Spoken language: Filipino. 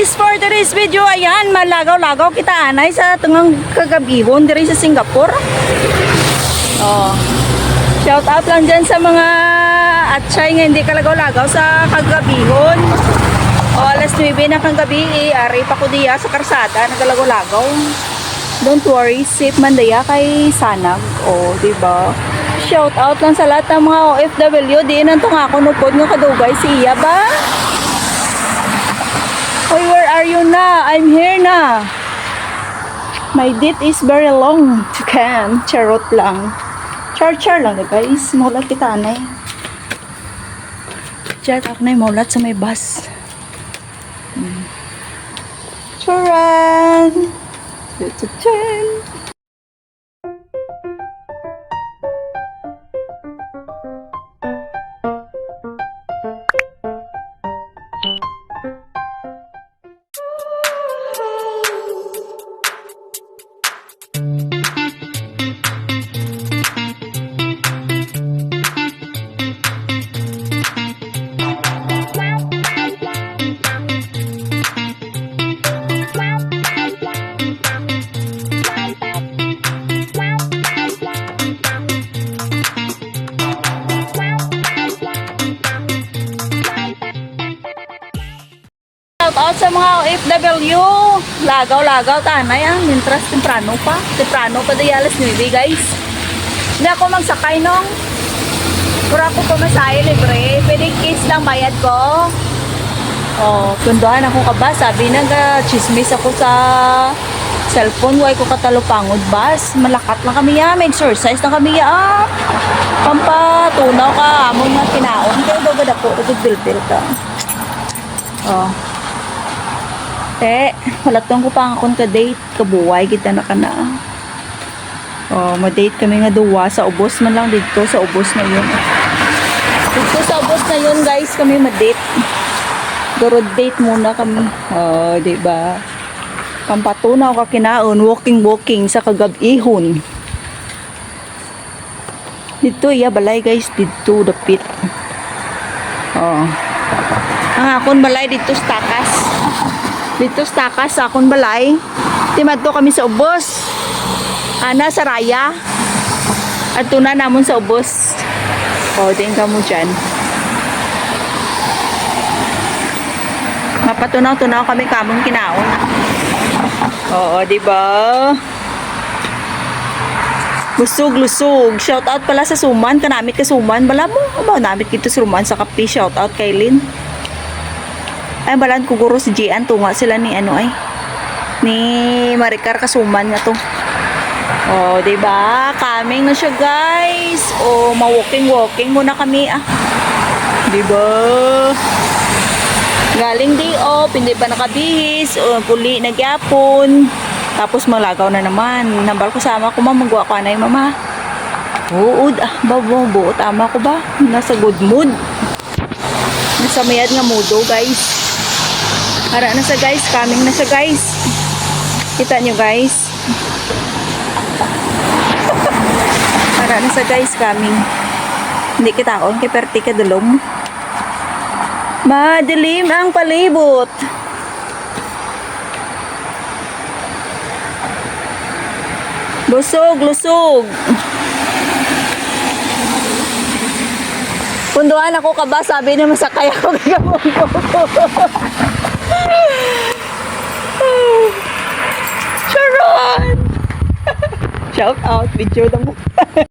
guys, for today's video, ayan, malagaw-lagaw kita anay sa tungang kagabihon diri sa Singapore. Oh. Shout out lang dyan sa mga atsay nga hindi kalagaw-lagaw sa kagabihon. O alas 9 na kang gabi, eh, ari pa ko diya sa karsada, nagalagaw-lagaw. Don't worry, safe man diya kay Sanag. O, di ba? Shout out lang sa lahat ng mga OFW. Di nang tunga ako nupod nga kadugay si Iya ba? Hoy, where are you na? I'm here na. My date is very long to can. Charot lang. Char-char lang guys. Mulat kita na eh. Chat ako na mulat sa may bus. Hmm. Charan! Charan! Out sa mga OFW. Lagaw-lagaw tanay ah. Mintras temprano pa. Temprano pa di alas 9 guys. Hindi ako magsakay nung. Pura ko pumasaya libre. Pwede case lang bayad ko. Oh, kunduhan ako ka ba? Sabi nag chismis ako sa cellphone. Huwag ko katalupangod bas. Malakat lang kami ya. May exercise lang kami ya. Ah. Pampatunaw ka. Amon nga kinaon. Kaya daw gada ko. Ugod-bil-bil ka. Oh. Te, palatong ko pa akong ka-date. Kabuway, kita na ka na. Oh, ma-date kami nga duwa sa ubos man lang dito sa ubos na yun. Dito sa ubos na yun, guys, kami ma-date. Durod date muna kami. Oh, di ba? Pampatunaw ka kinaon, walking-walking sa kagab-ihon. Dito, iya, balay, guys. Dito, dapit. Oh. Ang akon balay dito sa. Dito sa takas sa akon balay. Timad to kami sa ubos. Ana sa raya. At tuna namon sa ubos. O, din ka mo dyan. Mapatunaw-tunaw kami kamong kinaon. Oo, di ba? Lusog-lusog. Shout out pala sa Suman. Kanamit ka Suman. Bala mo. Aba, namit kito sa Suman sa kape. Shout out kay Lynn. Ay, balan ko guro si Gian. Tunga sila ni ano ay. Ni Maricar Kasuman nga to. Oh, ba? Coming na siya, guys. Oh, ma-walking-walking muna kami ah. ba? Galing day off, hindi pa nakabihis, o puli nagyapon. Tapos malagaw na naman. Nambal ko sama ko ma magwa ko na mama. Oo, ah, babo, buo, tama ko ba? Nasa good mood. Nasa mayad nga mudo, guys. Ara na sa guys, coming na siya guys. Kita nyo guys. Ara na sa guys, coming. Hindi kita on, kay perti ka dulong. Madilim ang palibot. Lusog, lusog. Punduan ako ka ba? Sabi masakay ako kagabong ko. Sharon! Shout out, video na mo.